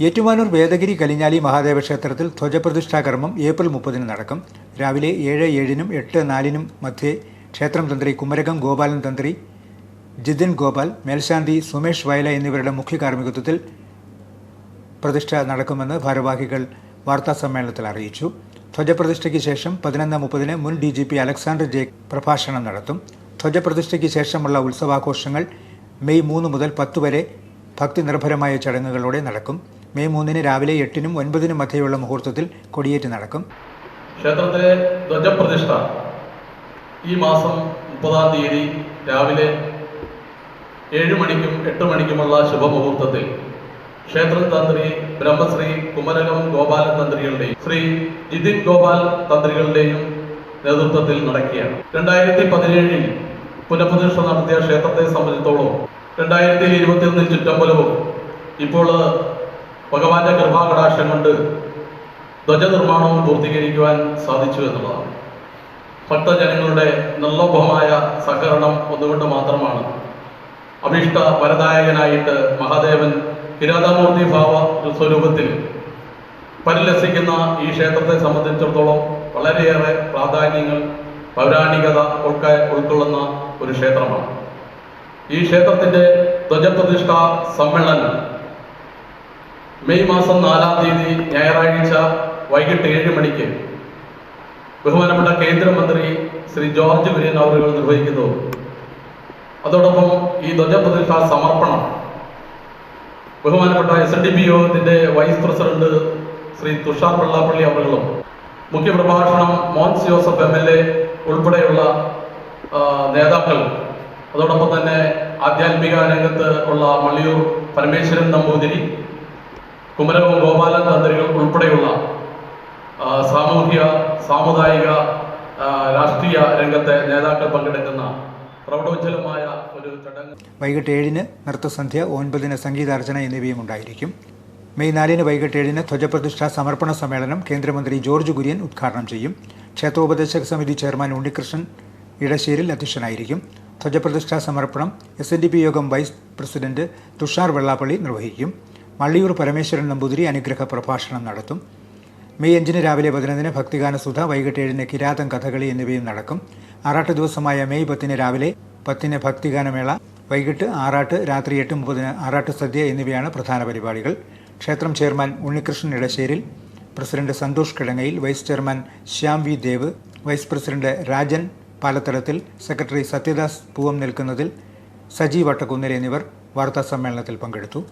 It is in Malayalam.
ഏറ്റുമാനൂർ വേദഗിരി കലിഞ്ഞാലി മഹാദേവ ക്ഷേത്രത്തിൽ ധ്വജപ്രതിഷ്ഠാ കർമ്മം ഏപ്രിൽ മുപ്പതിന് നടക്കും. രാവിലെ ഏഴ് ഏഴിനും എട്ട് നാലിനും മധ്യേ ക്ഷേത്രം തന്ത്രി കുമരകം ഗോപാലൻ തന്ത്രി ജിതിൻ ഗോപാൽ മേൽശാന്തി സുമേഷ് വയല എന്നിവരുടെ മുഖ്യ കാർമ്മികത്വത്തിൽ പ്രതിഷ്ഠ നടക്കുമെന്ന് ഭാരവാഹികൾ വാർത്താ സമ്മേളനത്തിൽ അറിയിച്ചു. ധ്വജപ്രതിഷ്ഠയ്ക്ക് ശേഷം പതിനൊന്ന് മുപ്പതിന് മുൻ D G P Alexander J പ്രഭാഷണം നടത്തും. ധ്വജപ്രതിഷ്ഠയ്ക്ക് ശേഷമുള്ള ഉത്സവാഘോഷങ്ങൾ മെയ് മൂന്ന് മുതൽ പത്ത് വരെ ഭക്തി നിർഭരമായ ചടങ്ങുകളോടെ നടക്കും. മെയ് മൂന്നിന് രാവിലെ എട്ടിനും ഒൻപതിനും മധ്യയുള്ള മുഹൂർത്തത്തിൽ കൊടിയേറ്റ് നടക്കും. ക്ഷേത്രത്തിലെ ധ്വജപ്രതിഷ്ഠ. ഈ മാസം മുപ്പതാം തീയതി രാവിലെ ഏഴ് മണിക്കും എട്ട് മണിക്കുമുള്ള ശുഭമുഹൂർത്തത്തിൽ ക്ഷേത്ര തന്ത്രി ബ്രഹ്മശ്രീ കുമരകം ഗോപാല തന്ത്രികളുടെയും ശ്രീ ജിതിൻ ഗോപാൽ തന്ത്രികളുടെയും നേതൃത്വത്തിൽ നടക്കുകയാണ്. രണ്ടായിരത്തി പതിനേഴിൽ പുനഃപ്രതിഷ്ഠ നടത്തിയ ക്ഷേത്രത്തെ സംബന്ധിച്ചിടത്തോളം രണ്ടായിരത്തി ഇരുപത്തിയൊന്നിൽ ചുറ്റമ്പലവും ഇപ്പോൾ ഭഗവാന്റെ കൃപാകടാക്ഷം കൊണ്ട് ധ്വജനിർമ്മാണവും പൂർത്തീകരിക്കുവാൻ സാധിച്ചു എന്നുള്ളതാണ്. ഭക്തജനങ്ങളുടെ നിർലോഭമായ സഹകരണം ഒന്നുകൊണ്ട് മാത്രമാണ്. അഭിഷ്ട വരദായകനായിട്ട് മഹാദേവൻ കിരാതമൂർത്തി ഭാവ സ്വരൂപത്തിൽ പരിലസിക്കുന്ന ഈ ക്ഷേത്രത്തെ സംബന്ധിച്ചിടത്തോളം വളരെയേറെ പ്രാധാന്യങ്ങൾ പൗരാണികത ഒക്കെ ഉൾക്കൊള്ളുന്ന ഒരു ക്ഷേത്രമാണ്. ഈ ക്ഷേത്രത്തിന്റെ ധ്വജപ്രതിഷ്ഠ സമ്മേളനം മെയ് മാസം നാലാം തീയതി ഞായറാഴ്ച വൈകിട്ട് ഏഴ് മണിക്ക് ബഹുമാനപ്പെട്ട കേന്ദ്രമന്ത്രി ശ്രീ ജോർജ് കുര്യൻ അവറുകൾ നിർവഹിക്കുന്നു. അതോടൊപ്പം ഈ ധ്വജപ്രതിഷ്ഠ സമർപ്പണം ബഹുമാനപ്പെട്ട എസ് ഡി പി യോഗത്തിന്റെ വൈസ് പ്രസിഡന്റ് ശ്രീ തുഷാർ വെള്ളാപ്പള്ളി അവറുകളും മുഖ്യപ്രഭാഷണം Mons Joseph M L A ഉൾപ്പെടെയുള്ള നേതാക്കൾ അതോടൊപ്പം തന്നെ ആധ്യാത്മിക രംഗത്ത് ഉള്ള മള്ളിയൂർ പരമേശ്വരൻ നമ്പൂതിരി കുമരകം ഗോപാലൻ തന്ത്രികൾ ഉൾപ്പെടെയുള്ള ആ, സാമൂഹിക സാമുദായിക രാഷ്ട്രീയ രംഗത്തെ നേതാക്കൾ പങ്കെടുക്കുന്ന പ്രൗഢോജ്വലമായ ഒരു ചടങ്ങ്. വൈകിട്ട് ഏഴിന് നൃത്തസന്ധ്യ ഒൻപതിന് സംഗീതാർച്ചന എന്നിവയും ഉണ്ടായിരിക്കും. മെയ് നാലിന് വൈകിട്ട് ഏഴിന് ധ്വജപ്രതിഷ്ഠാ സമർപ്പണ സമ്മേളനം കേന്ദ്രമന്ത്രി ജോർജ് കുര്യൻ ഉദ്ഘാടനം ചെയ്യും. ക്ഷേത്രോപദേശക സമിതി ചെയർമാൻ ഉണ്ണികൃഷ്ണൻ ഇടശ്ശേരിൽ അധ്യക്ഷനായിരിക്കും. ധ്വജപ്രതിഷ്ഠാ സമർപ്പണം എസ് എൻ ഡി പി യോഗം വൈസ് പ്രസിഡന്റ് തുഷാർ വെള്ളാപ്പള്ളി നിർവഹിക്കും. മള്ളിയൂർ പരമേശ്വരൻ നമ്പൂതിരി അനുഗ്രഹ പ്രഭാഷണം നടത്തും. മെയ് അഞ്ചിന് രാവിലെ പതിനൊന്നിന് ഭക്തിഗാന സുധ വൈകിട്ട് ഏഴിന് കിരാതം കഥകളി എന്നിവയും നടക്കും. ആറാട്ട് ദിവസമായ മെയ് പത്തിന് രാവിലെ പത്തിന് ഭക്തിഗാനമേള വൈകിട്ട് ആറാട്ട് രാത്രി എട്ട് മുപ്പതിന് ആറാട്ട് സദ്യ എന്നിവയാണ് പ്രധാന പരിപാടികൾ. ക്ഷേത്രം chairman Unnikrishnan Edasseril president Santhosh Kidangayil vice chairman Shyam V Dev vice president Rajan Palathadathil secretary Sathyadas Poovam നിൽക്കുന്നതിൽ Saji Vattakunnil എന്നിവർ വാർത്താ സമ്മേളനത്തിൽ പങ്കെടുത്തു.